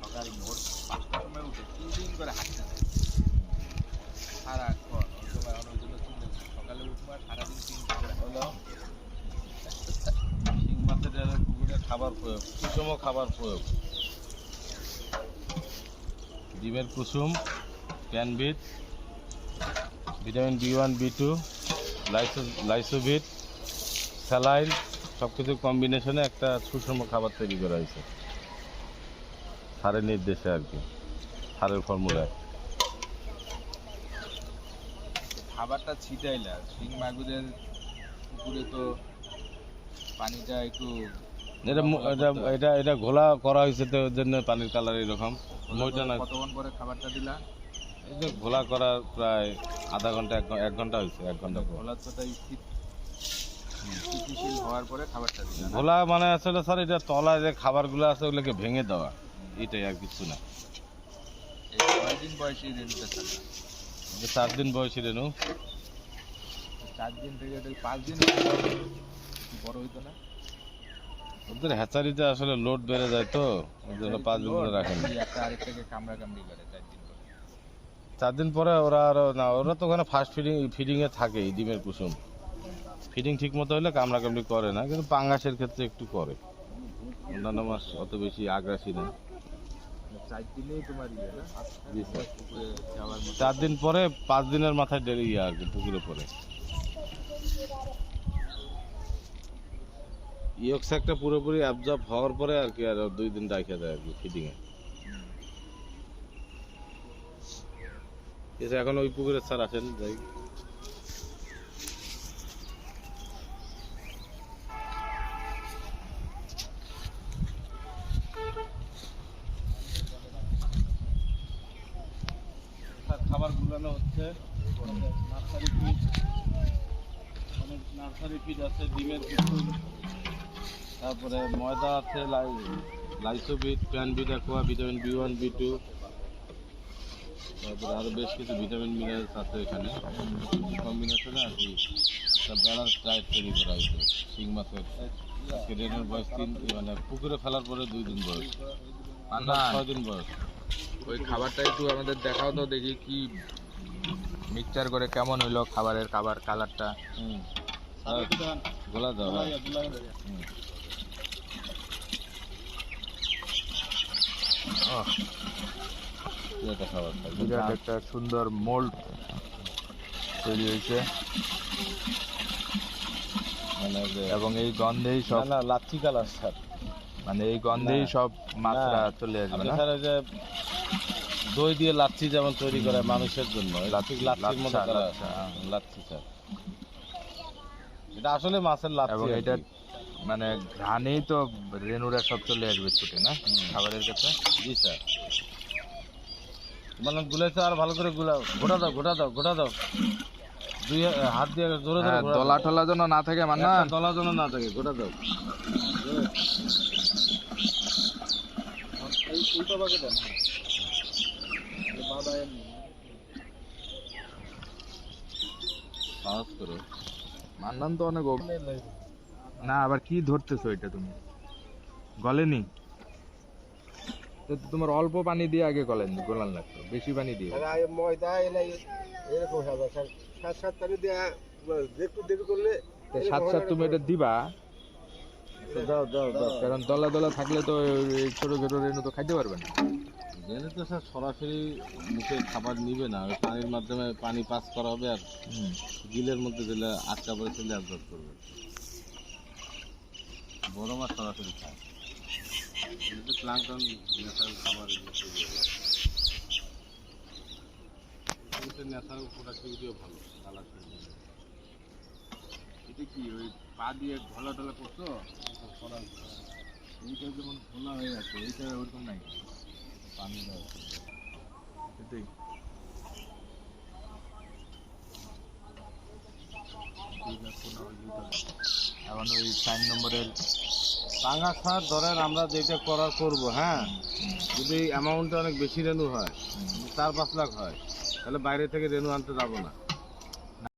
সকাল ভোর পাঁচটার সময় উঠে তিন করে হাঁটতে যায় সারাক্ষণ সকালে সারাদিন তিন হলো। খাবার প্রয়োগ, কুসুম খাবার প্রয়োগ। ডিমের কুসুম ক্যানবিট vitamin B one, B two, লাইসো Lysovit saline সব কিছু কম্বিনেশনে একটা সুষম খাবার তৈরি করা হয়েছে। সারের নির্দেশে আর কি সারের ফর্মুলায় খাবারটা ছিটাইলা শিং মাগুরের পুকুরে তো পানিটা একটু এটা এটা এটা এটা ঘোলা করা হয়েছে তো জন্য পানির কালার এরকম। মইটা না কতক্ষণ পরে খাবারটা দিলা? এই যে ঘোলা করার প্রায় আধা ঘণ্টা এক ঘণ্টা হয়েছে এক ঘণ্টা পর। ঘোলার সাথে স্থিত হওয়ার পরে খাবারটা দিলা ঘোলা মানে আসলে স্যার এটা তলায় যে খাবারগুলো আছে ওগুলোকে ভেঙে দেওয়া। এটাই আর কিছু না। এই কয়দিন বয়সী রেণুটা চার দিন? বয়সী রেনু চার দিন থেকে পাঁচ দিন বড় হইতো না? ওদের হ্যাচারিতে আসলে লোড বেড়ে যায় তো ওই জন্য পাঁচ দিন ধরে রাখেন চার দিন পরে। ওরা আরও না ওরা তো ওখানে ফার্স্ট ফিডিং ফিডিংয়ে থাকেই ডিমের কুসুম। ফিডিং ঠিক মতো হলে কামড়া কামড়ি করে না কিন্তু পাঙ্গাসের ক্ষেত্রে একটু করে। অন্যান্য মাছ অত বেশি আগ্রাসী না। চার ইয়ে চার দিন পরে পাঁচ দিনের মাথায় দেরি ইয়ে আর কি পুকুরে পরে। ইয়ক্স একটা পুরোপুরি অ্যাবজর্ব হওয়ার পরে আর কি আর দুই দিন রাখা যায় আর কি ফিডিং এ। এখন ওই পুকুরে স্যার আসেন যাই স্যার হচ্ছে নার্সারি ফিড অনেক নার্সারি ফিড আছে ডিমের কিছু তারপরে ময়দা আছে লাই Lysovit Panbit aqua vitamin B one B two তারপরে আরও বেশ কিছু ভিটামিন মিনারেলস আছে এখানে। কম্বিনেশনে আর কি ব্যালেন্স ডায়েট তৈরি করা হয়েছে শিং মাছের। আজকে রেনের বয়স তিন মানে পুকুরে ফেলার পরে দুই দিন বয়স। না। ছয় দিন বয়স। ওই খাবারটা একটু আমাদের দেখাও তো দেখি কি মিক্সচার করে কেমন হইল খাবারের খাবার কালারটা? গোলা দাও বিরাট একটা সুন্দর মোল্ড তৈরি হয়েছে। মানে যে এবং এই গন্ধেই সব না লাচ্ছি কালার স্যার। মানে এই গন্ধেই সব মাছরা চলে আসবে না? স্যার ওই যে দই দিয়ে লাচ্ছি যেমন তৈরি করে মানুষের জন্য। লাচ্ছি, লাচ্ছির মতো করা হ্যাঁ। লাচ্ছি স্যার। এটা আসলে মাছের লাচ্ছি এবং এটা মানে ঘ্রাণেই তো রেনুরা সব চলে আসবে ছুটে না। খাবারের কাছে জি স্যার। মানে গুলাইছে আর ভালো করে গুলাও গোটা দাও গোটা দাও গোটা দাও। দুই হাত দিয়ে জোরে জোরে হ্যাঁ, দলা টলা যেন না থাকে মানে একটা দলা যেন না থাকে গোটা দাও। উল্টো পাকে দেন সাহস করো মান্নান তো অনেক না আবার কি ধরতেছো এটা তুমি? গলেনি? তোমার অল্প পানি দিয়ে আগে গলেন গোলান লাগতো বেশি পানি দিয়ে। ময়দা এলাই এরকম সাত সাত পানি দিয়ে একটু দেরি করলে সাত সাত তুমি এটা দিবা? দাও কারণ দলা দলা থাকলে তো ছোট ছোট রেণু তো খাইতে পারবে না। জেনে তো স্যার সরাসরি মুখে খাবার নিবে না পানির মাধ্যমে পানি পাস করা হবে আর গিলের মধ্যে দিলে আটকা পরে চলে অ্যাবজর্ব করবে। বড় মাছ সরাসরি খায়। কিন্তু প্লাঙ্কটন ন্যাচারাল খাবার ন্যাচারাল প্রোডাক্টিভিটিও ভালো কালার এটা কি ওই পা দিয়ে ঢলা ঢলা করছ? এইটা যেমন খোলা হয়ে আছে এইটা ওরকম নাই। পানি এটাই এখন ওই চার নম্বরের টাঙ্গা সার ধরেন আমরা যেটা করা করব হ্যাঁ? যদি অ্যামাউন্টটা অনেক বেশি রেনু হয় চার পাঁচ লাখ হয়, তাহলে বাইরে থেকে রেনু আনতে যাব না।